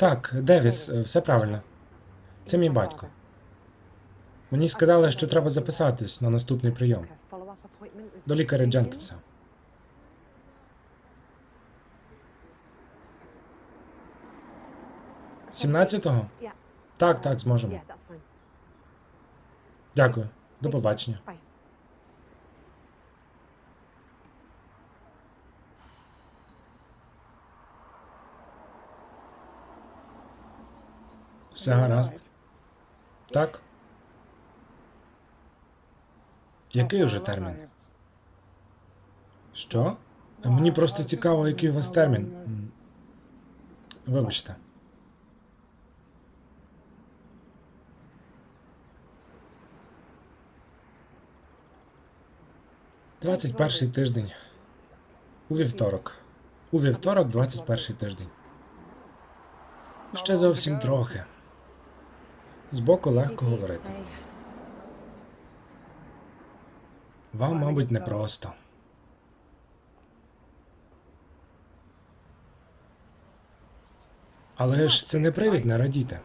Так, Девіс, е, все правильно. Це мій батько. Мені сказали, що треба записатись на наступний прийом до лікаря Дженкінса. 17-го? Так, так, зможемо. Дякую. До побачення. Все гаразд. Так. Який уже термін? Що? Мені просто цікаво, який у вас термін. Вибачте. Двадцять перший тиждень. У вівторок. У вівторок, 21 тиждень. Ще зовсім трохи. Збоку легко говорити. Вам, мабуть, непросто. Але ж це не привід не радіти.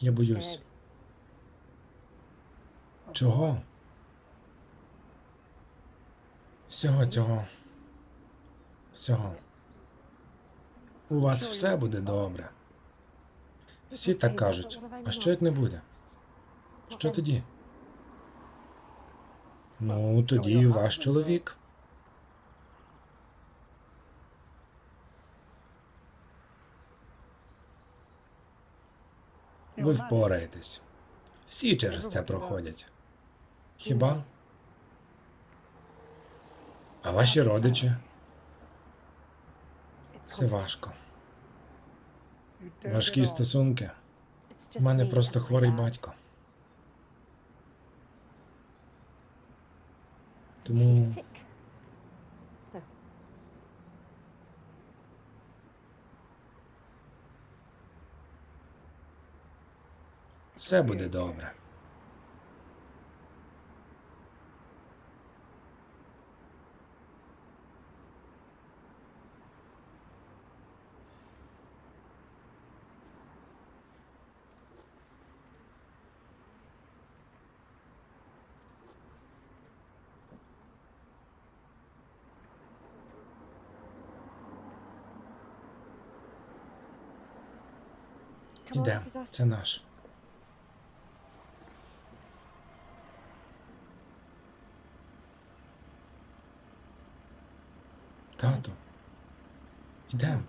Я боюсь. Чого? Всього цього. Всього. У вас все буде добре. Всі так кажуть. А що як не буде? Що тоді? Ну, тоді ваш чоловік. Ви впораєтесь. Всі через це проходять. Хіба? А ваші родичі? Це важко. Важкі стосунки. У мене просто хворий батько. Тому все буде добре. Іде, це наш. Тату. Ідем.